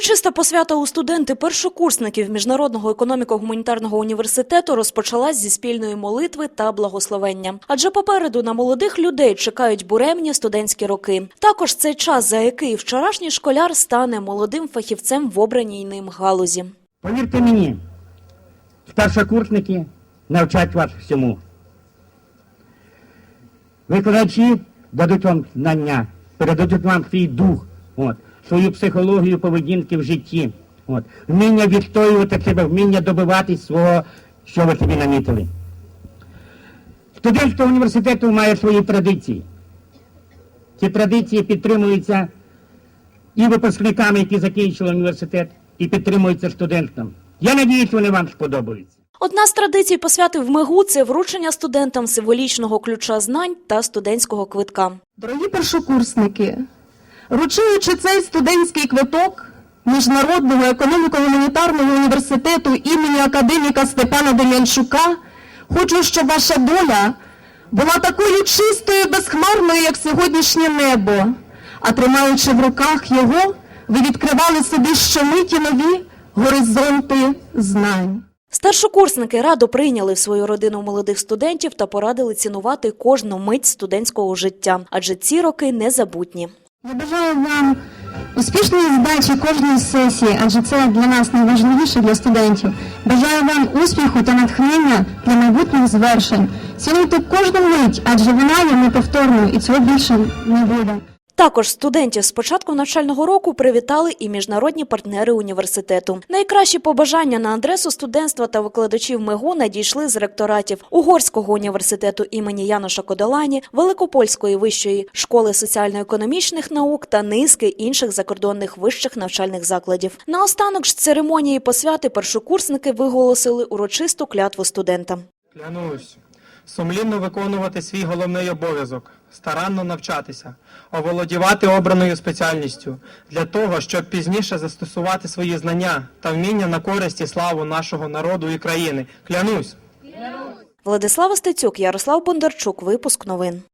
Урочиста посвята у студенти першокурсників Міжнародного економіко-гуманітарного університету розпочалась зі спільної молитви та благословення. Адже попереду на молодих людей чекають буремні студентські роки. Також цей час, за який вчорашній школяр стане молодим фахівцем в обраній ним галузі. Повірте мені, старшокурсники навчать вас всьому. Викладачі дадуть вам знання, передадуть вам свій дух, от, свою психологію поведінки в житті, от, вміння відстоювати себе, вміння добиватись свого, що ви собі намітили. Студентство університету має свої традиції. Ці традиції підтримуються і випускниками, які закінчили університет, і підтримуються студентам. Я надіюсь, вони вам сподобаються. Одна з традицій посвяти в МИГУ – це вручення студентам символічного ключа знань та студентського квитка. Дорогі першокурсники, вручаючи цей студентський квиток Міжнародного економіко-гуманітарного університету імені академіка Степана Дем'янчука, хочу, щоб ваша доля була такою чистою, безхмарною, як сьогоднішнє небо. А тримаючи в руках його, ви відкривали собі щомиті нові горизонти знань. Старшокурсники радо прийняли в свою родину молодих студентів та порадили цінувати кожну мить студентського життя, адже ці роки незабутні. Я бажаю вам успішної здачі кожної сесії, адже це для нас найважливіше для студентів. Бажаю вам успіху та натхнення для майбутніх звершень. Цінуйте кожну мить, адже вона є неповторною і цього більше не буде. Також студентів з початку навчального року привітали і міжнародні партнери університету. Найкращі побажання на адресу студентства та викладачів МИГУ надійшли з ректоратів Угорського університету імені Яноша Кодолані, Великопольської вищої школи соціально-економічних наук та низки інших закордонних вищих навчальних закладів. Наостанок ж церемонії посвяти першокурсники виголосили урочисту клятву студентам. Клянусь сумлінно виконувати свій головний обов'язок, старанно навчатися, оволодівати обраною спеціальністю для того, щоб пізніше застосувати свої знання та вміння на користь і славу нашого народу і країни. Клянусь. Владислава Стецюк, Ярослав Бондарчук. Випуск новин.